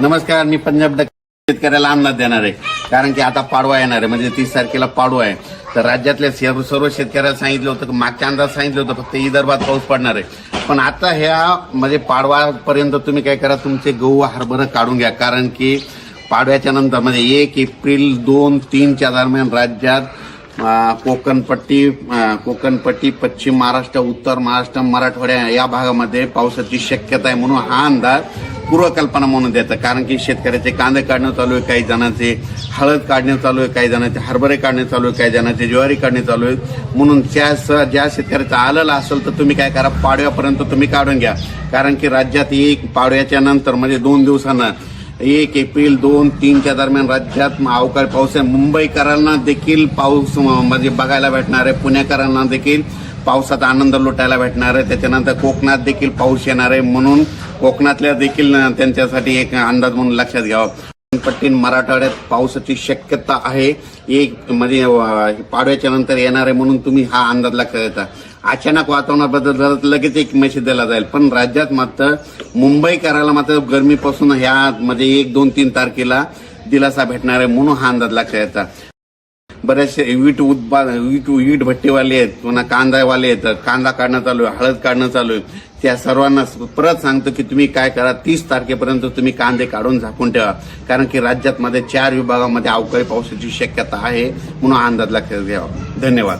नमस्कार मी पंजाब शेतकऱ्याला अंदाज देणार आहे. कारण की आता पाडवा येणार आहे. म्हणजे तीस तारखेला पाडवा आहे. तर राज्यातल्या सर्व सर्व शेतकऱ्याला सांगितलं होतं की मागच्या अंदाज सांगितलं होतं फक्त विदर्भात पाऊस पडणार आहे. पण आता ह्या म्हणजे पाडवापर्यंत तुम्ही काय करा तुमचे गहू हरभरं काढून घ्या. कारण की पाडव्याच्या नंतर म्हणजे एक एप्रिल दोन तीनच्या दरम्यान राज्यात कोकणपट्टी कोकणपट्टी पश्चिम महाराष्ट्र उत्तर महाराष्ट्र मराठवाड्या या भागामध्ये पावसाची शक्यता आहे. म्हणून हा अंदाज पूर्वकल्पना म्हणून देतं. कारण की शेतकऱ्याचे कांदे काढणं चालू आहे काही जणांचे हळद काढणे चालू आहे काही जणांचे हरभरे काढणे चालू आहे काही जणांचे ज्वारी काढणे चालू आहे. म्हणून त्या स- ज्या शेतकऱ्याचं आलेलं असेल तर तुम्ही काय करा पाडव्यापर्यंत तुम्ही काढून घ्या. कारण की राज्यात एक पाडव्याच्या नंतर म्हणजे दोन दिवसानं एक एप्रिल दोन तीनच्या दरम्यान राज्यात अवकाळी पाऊस आहे. मुंबईकरांना देखील पाऊस म्हणजे बघायला भेटणार आहे पुणेकरांना देखील. पावसाचा आनंद लुटायला भेटणार आहे. त्याच्यानंतर कोकणात देखील पाऊस येणार आहे म्हणून कोकणातल्या देखील त्यांच्यासाठी एक अंदाज म्हणून लक्षात घ्यावा. पट्टीन मराठवाड्यात पावसाची शक्यता आहे. एक म्हणजे पाडव्याच्या नंतर येणार आहे म्हणून तुम्ही हा अंदाज लक्षात येता अचानक वातावरणाबद्दल झालं तर लगेच एक मेसेज दिला जाईल. पण राज्यात मात्र मुंबईकराला मात्र गरमीपासून ह्या म्हणजे एक दोन तीन तारखेला दिलासा भेटणार आहे म्हणून हा अंदाज लक्षात येतात बरेचसे वीट उत्पाद वीट वीट भट्टीवाले आहेत पुन्हा कांदावाले आहेत कांदा काढणं चालू आहे हळद काढणं चालू आहे. त्या सर्वांना परत सांगतो की तुम्ही काय करा तीस तारखेपर्यंत तुम्ही कांदे काढून झाकून ठेवा. कारण की राज्यात मध्ये चार विभागामध्ये अवकाळी पावसाची शक्यता आहे म्हणून अंदाज लक्षात घ्यावा. धन्यवाद.